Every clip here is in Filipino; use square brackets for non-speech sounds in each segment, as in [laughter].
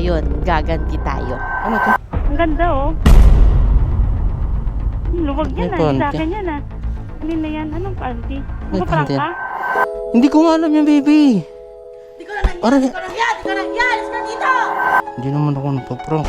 ngayon, gaganti tayo. Ano to? Ang ganda oh. Hmm, Luwag May yan ah. panty. Sa akin yan ah. Ano na yan? Anong panty? May Ano parang panty. ka? Hindi ko nga alam yan, baby. Di ko na nandiyan, Aray. di ko na yan, di ko na yan, alis ka na dito! Hindi naman ako napaprank.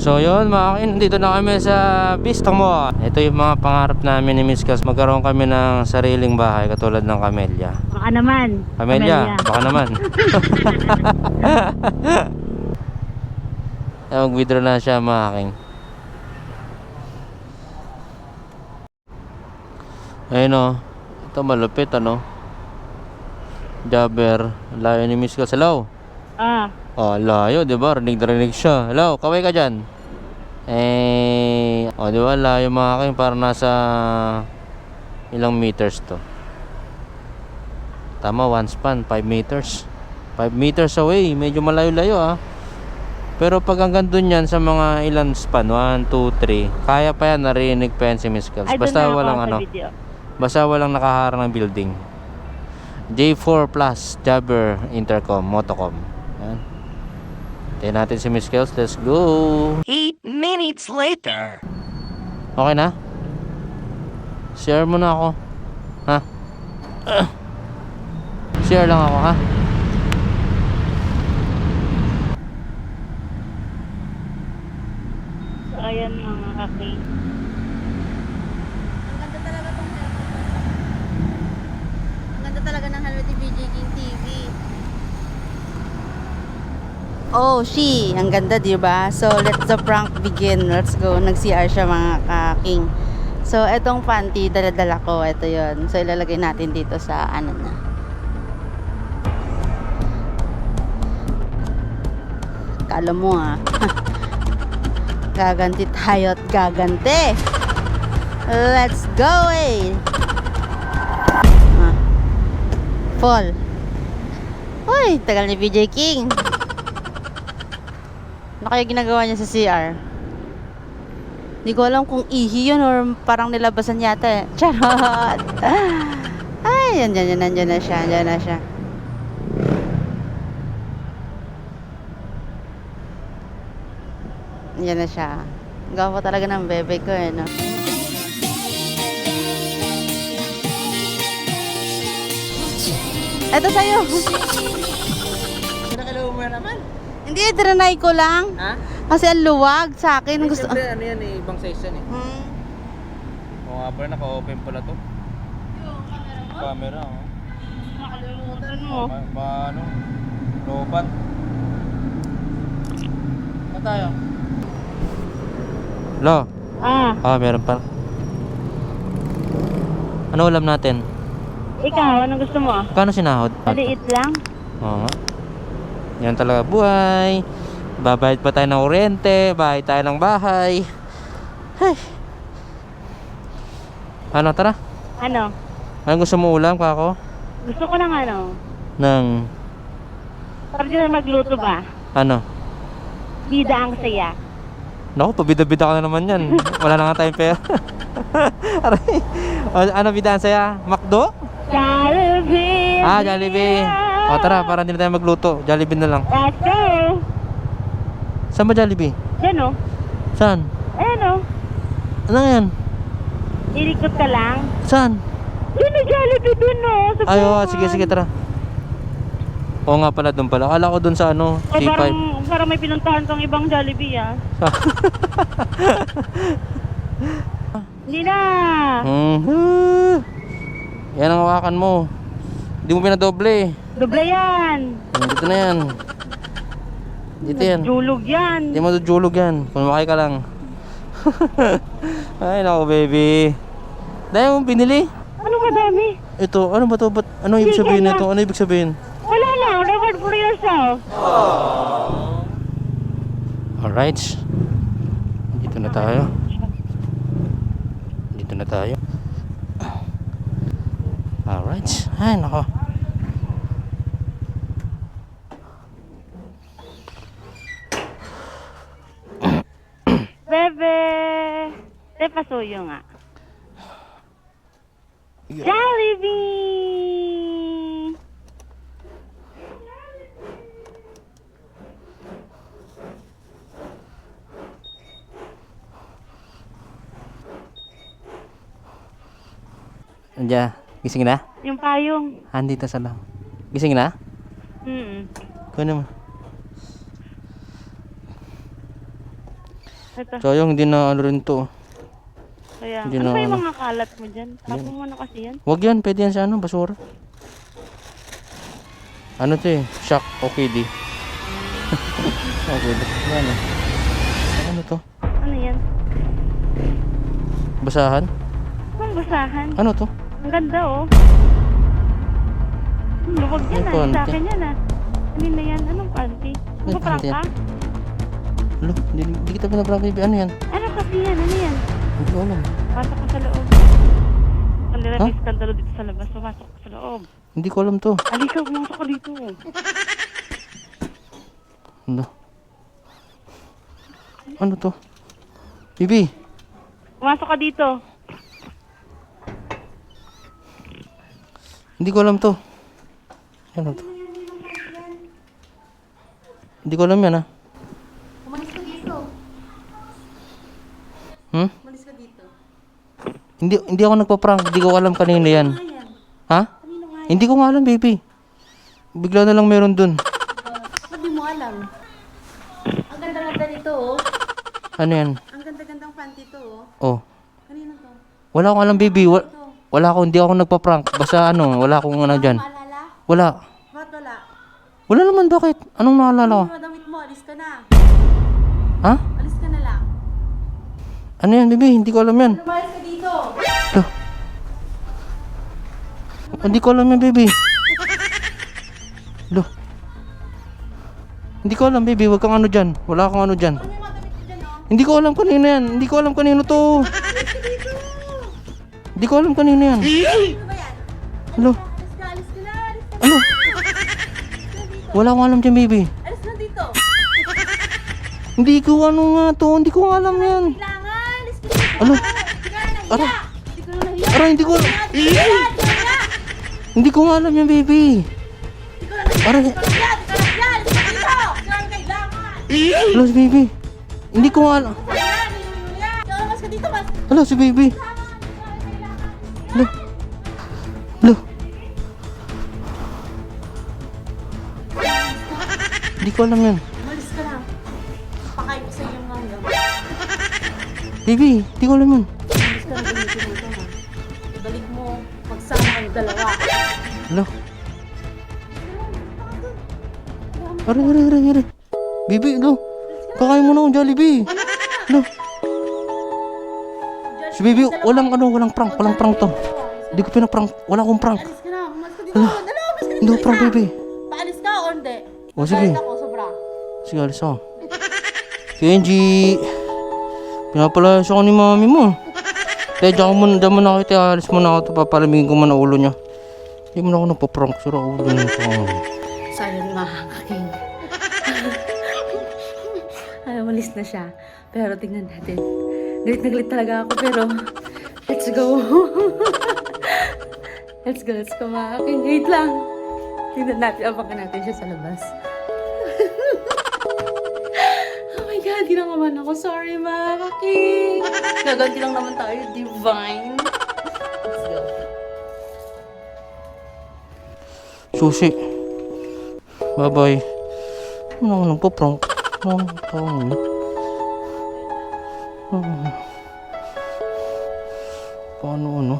So yun mga kin, dito na kami sa Vista Mall. Ito yung mga pangarap namin ni Miss Kels. Magkaroon kami ng sariling bahay katulad ng Camellia. Naman. Camellia, baka naman. Eh, [laughs] mag-withdraw na siya mga kin. Ayun o. Ito malupit ano. Jabber. Layo ni Miss. Hello. Ah. Oh, layo, 'di ba? Rinig na rinig siya. Hello, kaway ka diyan. Eh, oh, 'di ba? Layo mga kayo para nasa ilang meters to. Tama, one span, 5 meters. 5 meters away, medyo malayo-layo ah. Pero pag hanggang dun yan sa mga ilan span, 1, 2, 3, kaya pa yan, narinig pa yan si Miss Kels. Basta walang ano, video. basta walang nakaharang ng building. J4 Plus Jabber Intercom Motocom. Yan. Tayo natin si Miss Kels. Let's go. Eight minutes later. Okay na? Share mo na ako. Ha? Ah. Share lang ako, ha? So, ayan mga kaki. Ang ganda talaga tong Ang ganda talaga ng Hello TV King TV. Oh, she. Ang ganda, di ba? So, let the prank begin. Let's go. Nag-CR siya, mga kaking. So, etong panty, dala-dala ko. Ito yon So, ilalagay natin dito sa ano na. Kala mo, ah. [laughs] gaganti tayo at gaganti. Let's go, eh. Ah. Fall. Uy, tagal ni BJ King. Ano kaya ginagawa niya sa CR? Hindi ko alam kung ihi yun or parang nilabasan yata eh. [laughs] Charot! Ay, yan, yan, yan, nandiyan na siya, nandiyan na siya. Nandiyan na siya. Gawa talaga ng bebe ko eh, no? Ito sa'yo! Pinakalawa mo naman. Hindi, trinay ko lang. Ha? Kasi ang luwag sa akin. Gusto... Siyempre, ano yan eh, ibang size yan eh. Hmm. Oo nga pala, naka-open pala to. Camera, oh. Nakalimutan mo. Ma, ma ano, lobat. Saan tayo? Lo, Ah, ah, meron pa. Ano ulam natin? ikaw, anong gusto mo? Kano sinahod? Maliit lang? Oo. Yan talaga buhay. Babayad pa tayo ng kuryente, bahay tayo ng bahay. Ay. Ano, tara. Ano? Anong gusto mo ulam, kako? Gusto ko ng ano? Ng, dyan na magluto ba? ano? Bida ang saya. Naku, pabida-bida ka na naman yan. Wala na nga tayong pera. [laughs] Aray. Ano bidaan saya? Makdo? Jollibee! Ah, Jollibee. O tara, para hindi na tayo magluto. Jollibee na lang. Go! Saan ba Jollibee? Yan o. Saan? Ayan o. Ano yan? Ilikot ka lang. Saan? Yun o, Jollibee dun o. Sa Ay, oo, sige, sige, tara. Oo nga pala, doon pala. Akala ko doon sa ano, O C5. Parang may pinuntahan kang ibang Jollibee ah. [laughs] Hindi na. Mhm. Yan ang hawakan mo. Hindi mo pinadoble. Doble yan. Dito na yan. Dito yan. Julog yan. Hindi mo dudulog yan. Kumakay ka lang. [laughs] Ay, nako baby. Dahil mo binili. Ano madami? Ito, ano ba to? Ba't, ano ibig sabihin na. nito? Ano ibig sabihin? Wala lang. Reward for yourself. Alright. Dito na tayo. Dito na tayo. Alright. Ay, nako. Bebe. Te pasuyo nga. Jollibee! Andiyan. Gising na? Yung payong. Andito sa lang. Gising na? Mm. Kunin mo. Ito. Sayang, hindi na ano rin to. Kaya, Hindi ano na yung ano. mga kalat mo dyan? Tapon mo na kasi yan. Huwag yan, pwede yan sa ano, basura. Ano to eh? Shock okay di. [laughs] okay di. Ano? To? Ano yan? Basahan? Anong basahan? Ano to? Ang ganda oh. Hmm, Luwag yan Yung ah. Sa panty. akin yan ah. Kanina yan. Anong? May Ano prank panty ka? Ano? Hindi, hindi kita pinaprank baby. Ano yan? Ano kasi yan? Ano yan? Hindi ko alam. Pasok ka sa loob. Kanina Ha? may skandalo dito sa labas. Pumasok ka sa loob. Hindi ko alam to. Halika, pumasok ka dito. Ano? Ano to? Bibi, Pumasok ka dito. Hindi ko alam to. Ano to? Hindi ko alam yan ah. Umalis ka dito. Hmm? Umalis ka dito. Hindi hindi ako nagpa-prank. Hindi ko alam kanina yan. Ha? Hindi ko nga alam, baby. Bigla na lang meron dun. Ba't di mo alam? Ang ganda-ganda nito oh. Ano yan? Ang ganda-gandang panty to oh. Oh. Kanino to? Wala akong alam, baby. Wa- wala akong, hindi ako nagpa-prank. Basta ano, wala akong ano dyan. Maalala? Wala. Ba't wala? Wala naman, bakit? Anong naalala ko? Ano damit mo? Alis ka na. Ha? Alis ka na lang. Ano yan, baby? Hindi ko alam yan. Lumayas ka dito. Ito. Hindi ko alam yan, baby. Lo. Hindi ko alam, baby. Huwag kang ano dyan. Wala kang ano dyan. Ano yung mga damit dyan oh? Hindi ko alam kanino yan. Hindi ko alam kanino to. Hindi ko alam kanino yan. Ano ba yan? Alis ka, alis ka na. Alis ka Ano? Wala akong alam dyan, baby. Alis na dito. Hindi ko ano nga to. Hindi ko alam yan. Kailangan. Alis ka dito. Ano? Na Ano? nahiya. Hindi ko na nahiya. Aray, hindi ko alam. Hindi ko nga alam yan, baby. Kailangan. Hello, si baby. Hindi ko nga alam. Ikaw, mas ka dito. Mas Hello, si baby. Hindi ko alam yan. Umalis ka na. Pakain ko sa iyo mga Baby, hindi ko alam yan. Umalis ka na gamitin mo ito ha. Ibalik mo. Magsama kayo dalawa. Hello. Aray, aray, aray, aray. Baby, hello. Kakain mo na akong Jollibee. Hello. Si baby, walang ano, walang prank, walang prank to. Hindi ko pinaprank, wala akong prank. Alis ka na. Umalis ka dito. Dalawa, umalis ka dito. Hindi ko prank, baby. Paalis ka o hindi? O, sige. Sige, alis ako. Kenji, pinapalayas ako ni mami mo. Kaya dyan, muna, dyan muna ako, tiya, alis muna ako ito, papalamigin ko man ulo niya. Hindi mo na ako nagpa-prank, sira ulo niya ito. Sayang mga kaking. Ay, umalis na siya. Pero tingnan natin. Galit na galit talaga ako pero let's go. [laughs] let's go, let's go mga kaking. Wait lang. Tingnan natin, abangan natin siya sa labas. Naman ako. Sorry kaking. Gaganti lang naman tayo, divine. Let's go. Susi. Bye-bye. Ano ako nagpa-prank? Ano ako nagpa-prank? Paano ano?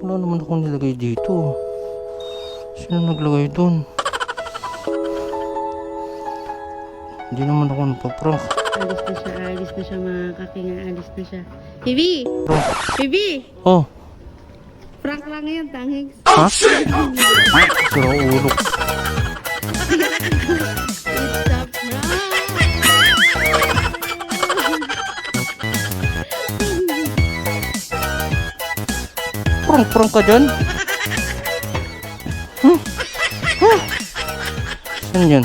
Wala naman akong nilagay dito. Sino naglagay doon? Hindi naman ako nagpa-prank. Alis na siya, alis na siya mga kaking, alis na siya. Bibi! Bibi! Oh, Prank lang yan, tangig. ha? Sira ulo. It's a prank! Prank-prank ka dyan? Huh? Huh? Saan yan?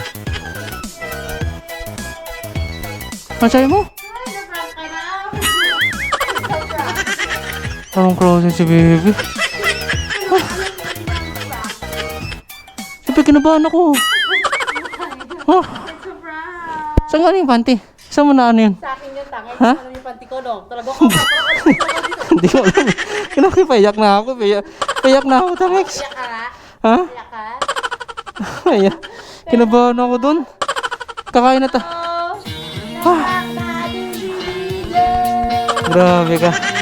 Ano sabi mo? Anong klase si baby? Huh? Siyempre kinabahan ako. Huh? Saan nga yung panty? Saan mo na ano yun? Sa akin yung tangay. Ha? Ano yung panty ko, no? Talaga ko. [laughs] Hindi ko alam. Kinakipayak na ako. Payak, payak na ako, Tamex. Ha? Ayan. Kinabahan ako dun. Kakain na ta. Ah. Grabe ka.